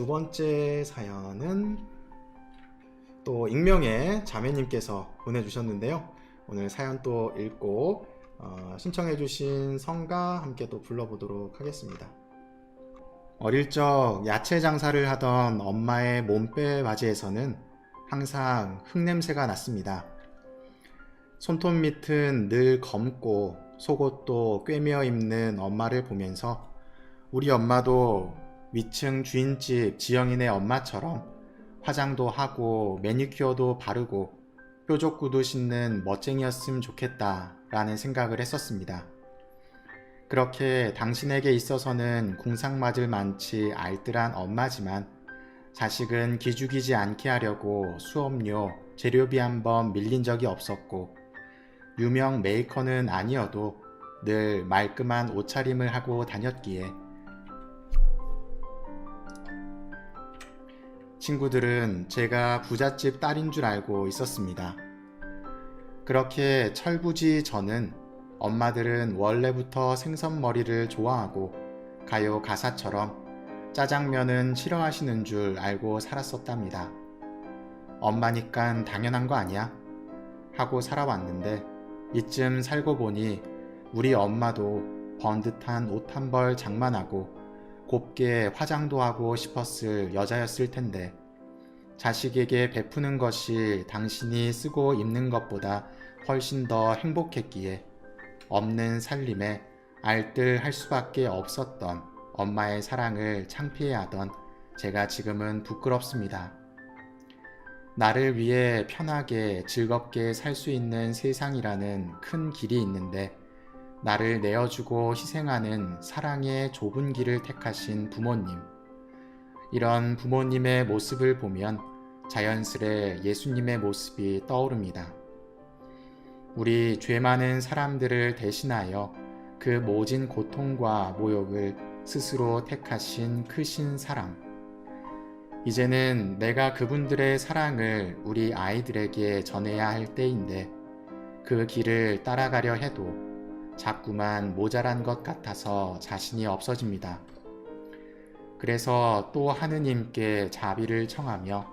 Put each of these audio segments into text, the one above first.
두 번째 사연은 또 익명의 자매님께서 보내주셨는데요. 오늘 사연 또 읽고 어, 신청해주신 성가 함께 또 불러보도록 하겠습니다. 어릴 적 야채 장사를 하던 엄마의 몸빼 바지에서는 항상 흙냄새가 났습니다. 손톱 밑은 늘 검고 속옷도 꿰매어 입는 엄마를 보면서 우리 엄마도 위층 주인집 지영이네 엄마처럼 화장도 하고 매니큐어도 바르고 뾰족구도 신는 멋쟁이였으면 좋겠다 라는 생각을 했었습니다. 그렇게 당신에게 있어서는 궁상맞을 많지 알뜰한 엄마지만 자식은 기죽이지 않게 하려고 수업료, 재료비 한 번 밀린 적이 없었고 유명 메이커는 아니어도 늘 말끔한 옷차림을 하고 다녔기에 친구들은 제가 부잣집 딸인 줄 알고 있었습니다. 그렇게 철부지 저는 엄마들은 원래부터 생선머리를 좋아하고 가요 가사처럼 짜장면은 싫어하시는 줄 알고 살았었답니다. 엄마니깐 당연한 거 아니야? 하고 살아왔는데 이쯤 살고 보니 우리 엄마도 번듯한 옷 한 벌 장만하고 곱게 화장도 하고 싶었을 여자였을 텐데 자식에게 베푸는 것이 당신이 쓰고 입는 것보다 훨씬 더 행복했기에 없는 살림에 알뜰할 수밖에 없었던 엄마의 사랑을 창피해하던 제가 지금은 부끄럽습니다. 나를 위해 편하게 즐겁게 살 수 있는 세상이라는 큰 길이 있는데 나를 내어주고 희생하는 사랑의 좁은 길을 택하신 부모님. 이런 부모님의 모습을 보면 자연스레 예수님의 모습이 떠오릅니다. 우리 죄 많은 사람들을 대신하여 그 모진 고통과 모욕을 스스로 택하신 크신 사랑. 이제는 내가 그분들의 사랑을 우리 아이들에게 전해야 할 때인데 그 길을 따라가려 해도 자꾸만 모자란 것 같아서 자신이 없어집니다. 그래서 또 하느님께 자비를 청하며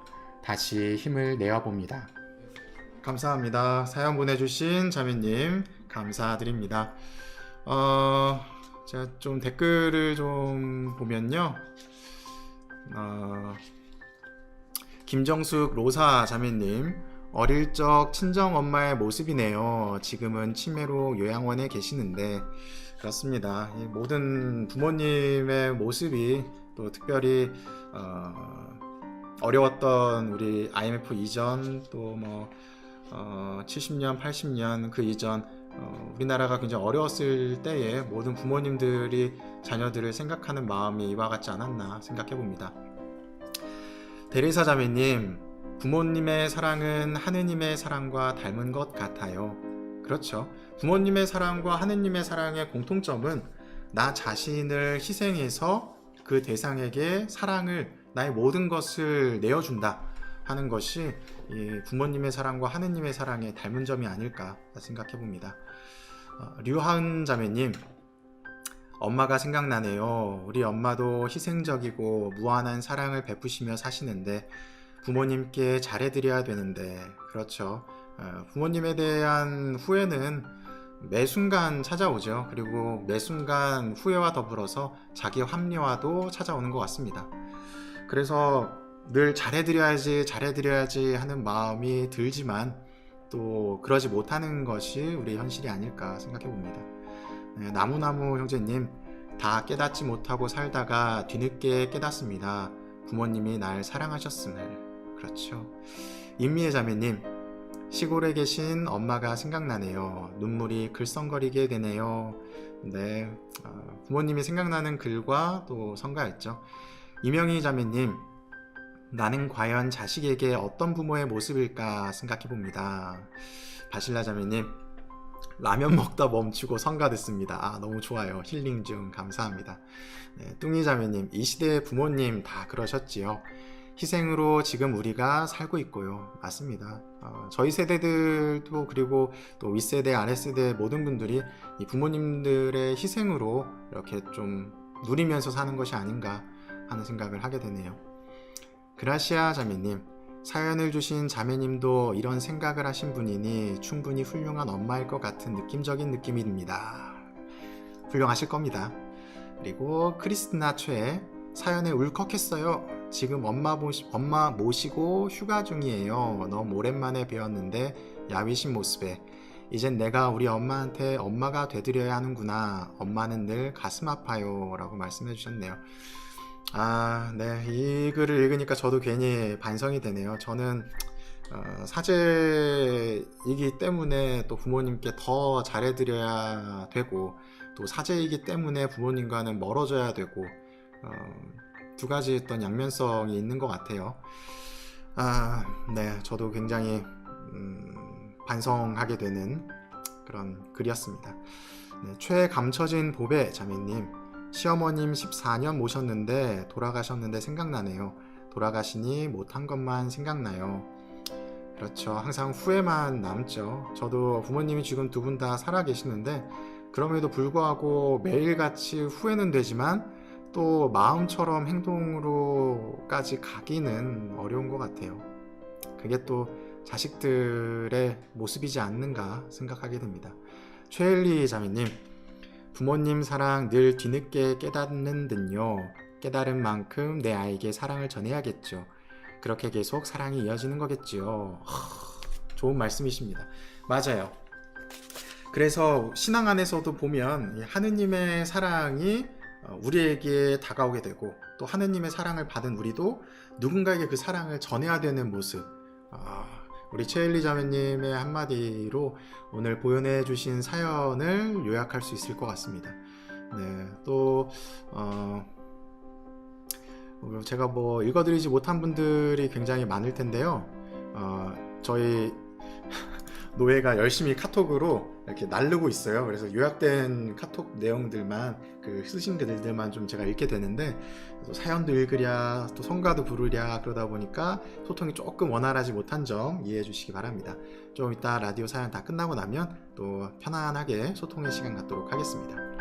다시 힘을 내어 봅니다. 감사합니다. 사연 보내주신 자매님 감사드립니다. 어, 제가 좀 댓글을 좀 보면요. 어, 김정숙 로사 자매님 어릴 적 친정 엄마의 모습이네요. 지금은 치매로 요양원에 계시는데 그렇습니다. 이 모든 부모님의 모습이 또 특별히 어, 어려웠던 우리 IMF 이전 또뭐 어, 70년, 80년 그 이전 어, 우리나라가 굉장히 어려웠을 때에 모든 부모님들이 자녀들을 생각하는 마음이 이와 같지 않았나 생각해 봅니다. 대리사 자매님, 부모님의 사랑은 하느님의 사랑과 닮은 것 같아요. 그렇죠. 부모님의 사랑과 하느님의 사랑의 공통점은 나 자신을 희생해서 그 대상에게 사랑을 나의 모든 것을 내어준다 하는 것이 이 부모님의 사랑과 하느님의 사랑의 닮은 점이 아닐까 생각해 봅니다. 어, 류하은 자매님, 엄마가 생각나네요. 우리 엄마도 희생적이고 무한한 사랑을 베푸시며 사시는데 부모님께 잘해드려야 되는데 그렇죠. 어, 부모님에 대한 후회는 매 순간 찾아오죠. 그리고 매 순간 후회와 더불어서 자기 합리화도 찾아오는 것 같습니다. 그래서 늘 잘해드려야지, 잘해드려야지 하는 마음이 들지만 또 그러지 못하는 것이 우리 현실이 아닐까 생각해 봅니다. 네, 나무나무 형제님, 다 깨닫지 못하고 살다가 뒤늦게 깨닫습니다. 부모님이 날 사랑하셨음을. 그렇죠. 임미애 자매님, 시골에 계신 엄마가 생각나네요. 눈물이 글썽거리게 되네요. 네, 어, 부모님이 생각나는 글과 또 성가였죠. 이명희 자매님, 나는 과연 자식에게 어떤 부모의 모습일까 생각해 봅니다. 바실라 자매님, 라면 먹다 멈추고 성가 듣습니다. 아, 너무 좋아요. 힐링 중 감사합니다. 네, 뚱이 자매님, 이 시대의 부모님 다 그러셨지요. 희생으로 지금 우리가 살고 있고요. 맞습니다. 어, 저희 세대들도 그리고 또 윗세대, 아랫세대 모든 분들이 이 부모님들의 희생으로 이렇게 좀 누리면서 사는 것이 아닌가 하는 생각을 하게 되네요. 그라시아 자매님, 사연을 주신 자매님도 이런 생각을 하신 분이니 충분히 훌륭한 엄마일 것 같은 느낌적인 느낌이 듭니다. 훌륭하실 겁니다. 그리고 크리스티나 최 사연에 울컥했어요. 지금 엄마 모시, 엄마 모시고 휴가 중이에요. 너무 오랜만에 배웠는데 야위신 모습에 이젠 내가 우리 엄마한테 엄마가 되드려야 하는구나. 엄마는 늘 가슴 아파요. 라고 말씀해 주셨네요. 아, 네. 이 글을 읽으니까 저도 괜히 반성이 되네요. 저는 어, 사제이기 때문에 또 부모님께 더 잘해드려야 되고 또 사제이기 때문에 부모님과는 멀어져야 되고 어, 두 가지 어떤 양면성이 있는 것 같아요. 아, 네. 저도 굉장히 음, 반성하게 되는 그런 글이었습니다. 네, 최감처진 보배 자매님 시어머님 14년 모셨는데 돌아가셨는데 생각나네요. 돌아가시니 못한 것만 생각나요. 그렇죠. 항상 후회만 남죠. 저도 부모님이 지금 두 분 다 살아 계시는데 그럼에도 불구하고 매일같이 후회는 되지만 또 마음처럼 행동으로까지 가기는 어려운 것 같아요. 그게 또 자식들의 모습이지 않는가 생각하게 됩니다. 최엘리 자매님, 부모님 사랑 늘 뒤늦게 깨닫는 듯요. 깨달은 만큼 내 아이에게 사랑을 전해야겠죠. 그렇게 계속 사랑이 이어지는 거겠지요. 하, 좋은 말씀이십니다. 맞아요. 그래서 신앙 안에서도 보면 이 하느님의 사랑이 어, 우리에게 다가오게 되고 또 하느님의 사랑을 받은 우리도 누군가에게 그 사랑을 전해야 되는 모습. 아, 우리 최일리 자매님의 한마디로 오늘 보연해 주신 사연을 요약할 수 있을 것 같습니다. 네, 또 어, 어, 제가 뭐 읽어드리지 못한 분들이 굉장히 많을 텐데요. 어, 저희 노예가 열심히 카톡으로 이렇게 날르고 있어요. 그래서 요약된 카톡 내용들만 그 쓰신 글들만 좀 제가 읽게 되는데 또 사연도 읽으랴 또 성가도 부르랴 그러다 보니까 소통이 조금 원활하지 못한 점 이해해 주시기 바랍니다. 좀 이따 라디오 사연 다 끝나고 나면 또 편안하게 소통의 시간 갖도록 하겠습니다.